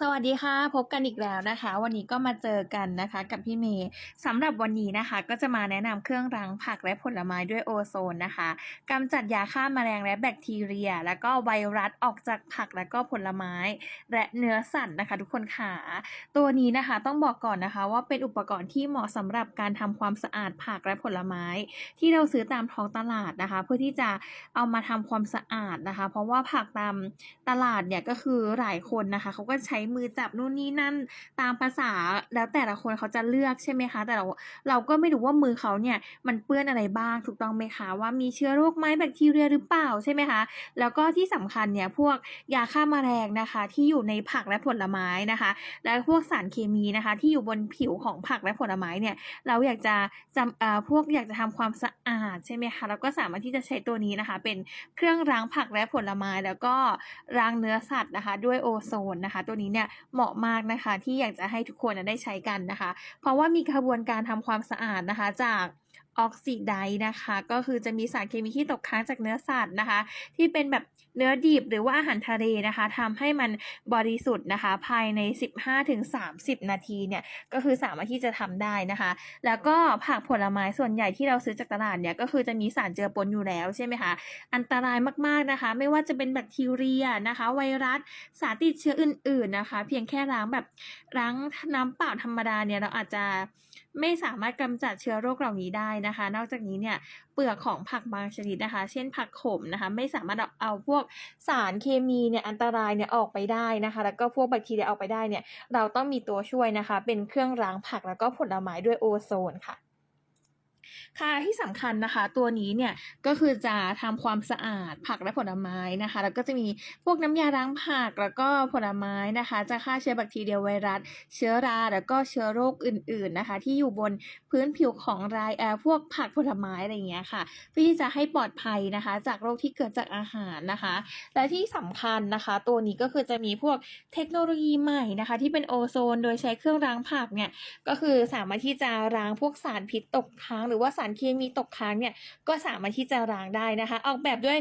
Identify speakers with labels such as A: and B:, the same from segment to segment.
A: สวัสดีค่ะ พบกันอีกแล้วนะคะ วันนี้ก็มาเจอกันนะคะ กับพี่เมย์สำหรับวันนี้นะคะ ก็จะมาแนะนำเครื่องล้างผักและผลไม้ด้วยโอโซนนะคะกำจัดยาฆ่าแมลงและแบคทีเรีย แล้วก็ไวรัสออกจากผักและก็ผลไม้ และเนื้อสัตว์นะคะ ทุกคนค่ะตัวนี้นะคะต้องบอกก่อนนะคะ ว่าเป็นอุปกรณ์ที่เหมาะสำหรับการทำความสะอาดผักและผลไม้ ที่เราซื้อตามท้องตลาดนะคะ เพื่อที่จะเอามาทำความสะอาดนะคะ เพราะว่าผักตามตลาดเนี่ยก็คือหลายคนนะคะเขาก็ใช้มือจับนู่นนี่นั่นตามภาษาแล้วแต่ละคนเขาจะเลือกใช่ไหมคะ แต่เราเราก็ไม่รู้ว่ามือเขาเนี่ยมันเปื้อนอะไรบ้างถูกต้องไหมคะ ว่ามีเชื้อโรคไหมแบคทีเรียหรือเปล่าใช่ไหมคะ แล้วก็ที่สำคัญเนี่ยพวกยาฆ่าแมลงนะคะ ที่อยู่ในผักและผลไม้นะคะ และพวกสารเคมีนะคะ ที่อยู่บนผิวของผักและผลไม้เนี่ยเราอยากจะจำเอ่อพวกอยากจะทำความสะอาดใช่ไหมคะเราก็สามารถที่จะใช้ตัวนี้นะคะ เป็นเครื่องล้างผักและผลไม้แล้วก็ล้างเนื้อสัตว์นะคะ ด้วยโอโซนนะคะ ตัวนี้เนี่ยเหมาะมากนะคะ ที่อยากจะให้ทุกคนได้ใช้กันนะคะ เพราะว่ามีกระบวนการทำความสะอาดนะคะจาก ออกซิไดนะคะ ก็คือจะมีสารเคมีที่ตกค้างจากเนื้อสัตว์นะคะ ที่เป็นแบบเนื้อดิบหรือว่าอาหารทะเลนะคะทำให้มันบริสุทธิ์นะคะ ภายใน 15-30 นาทีเนี่ย ก็คือสามารถที่จะทำได้นะคะ แล้วก็ผักผลไม้ส่วนใหญ่ที่เราซื้อจากตลาดเนี่ย ก็คือจะมีสารเจือปนอยู่แล้วใช่ไหมคะ อันตรายมากๆนะคะ ไม่ว่าจะเป็นแบคทีเรียนะคะ ไวรัสสารติดเชื้ออื่น ๆนะคะ เพียงแค่ล้างแบบล้างน้ำเปล่าธรรมดาเนี่ยเราอาจจะ ไม่สามารถกำจัดเชื้อโรคเหล่านี้ได้นะคะ นอกจากนี้เนี่ยเปลือกของผักบางชนิดนะคะ เช่นผักขมนะคะ ไม่สามารถเอาเอาพวกสารเคมีเนี่ยอันตรายเนี่ยออกไปได้นะคะ แล้วก็พวกแบคทีเรียออกไปได้เนี่ยเราต้องมีตัวช่วยนะคะ เป็นเครื่องล้างผักแล้วก็ผลไม้ด้วยโอโซนค่ะ ค่ะที่สำคัญนะคะ ตัวนี้เนี่ยก็คือจะทำความสะอาดผักและผลไม้นะคะ แล้วก็จะมีพวกน้ำยาล้างผักแล้วก็ผลไม้นะคะ จะฆ่าเชื้อแบคทีเรียไวรัส เชื้อราแล้วก็เชื้อโรคอื่น ๆนะคะ ที่อยู่บนพื้นผิวของรายเอ่อพวกผักผลไม้อะไรอย่างเงี้ยค่ะเพื่อที่จะให้ปลอดภัยนะคะ จากโรคที่เกิดจากอาหารนะคะ และที่สำคัญนะคะ ตัวนี้ก็คือจะมีพวกเทคโนโลยีใหม่นะคะ ที่เป็นโอโซน โดยใช้เครื่องล้างผักเนี่ยก็คือสามารถที่จะล้างพวกสารพิษตกค้างหรือือว่าสารเคมีตกค้างเนี่ยก็สามารถที่จะล้างได้นะคะ ออกแบบด้วย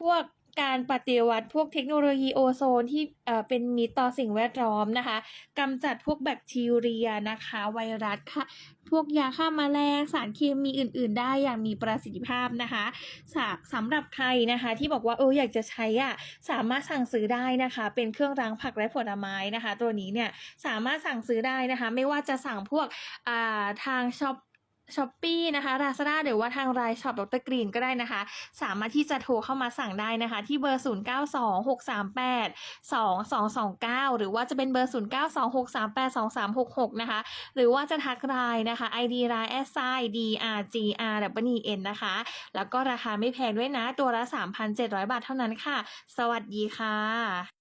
A: พวกการปฏิวัติพวกเทคโนโลยีโอโซนที่เป็นมิตรต่อสิ่งแวดล้อมนะคะกำจัดพวกแบคทีเรียนะคะ ไวรัสค่ะ พวกยาฆ่าแมลงสารเคมีอื่น ๆ ได้อย่างมีประสิทธิภาพนะคะสาสำหรับใครนะคะที่บอกว่าเอออยากจะใช้อะสามารถสั่งซื้อได้นะคะ เป็นเครื่องล้างผักและผลไม้นะคะ ตัวนี้เนี่ยสามารถสั่งซื้อได้นะคะ ไม่ว่าจะสั่งพวกทางช็อป ช้อปปี้นะคะลาซาด้าหรือว่าทางรายช็อปดรกรีนก็ได้นะคะ สามารถที่จะโทรเข้ามาสั่งได้นะคะ ที่เบอร์ 0 9 2 6 3 8 2 2 2 9 หรือว่าจะเป็นเบอร์ 0 9 2 6 3 8 2 3 6 6 นะคะ หรือว่าจะทักไลน์นะคะ ID ไลน์ s i d r g r w n นะคะ แล้วก็ราคาไม่แพงด้วยนะ ตัวละ 3,700 บาทเท่านั้นค่ะ สวัสดีค่ะ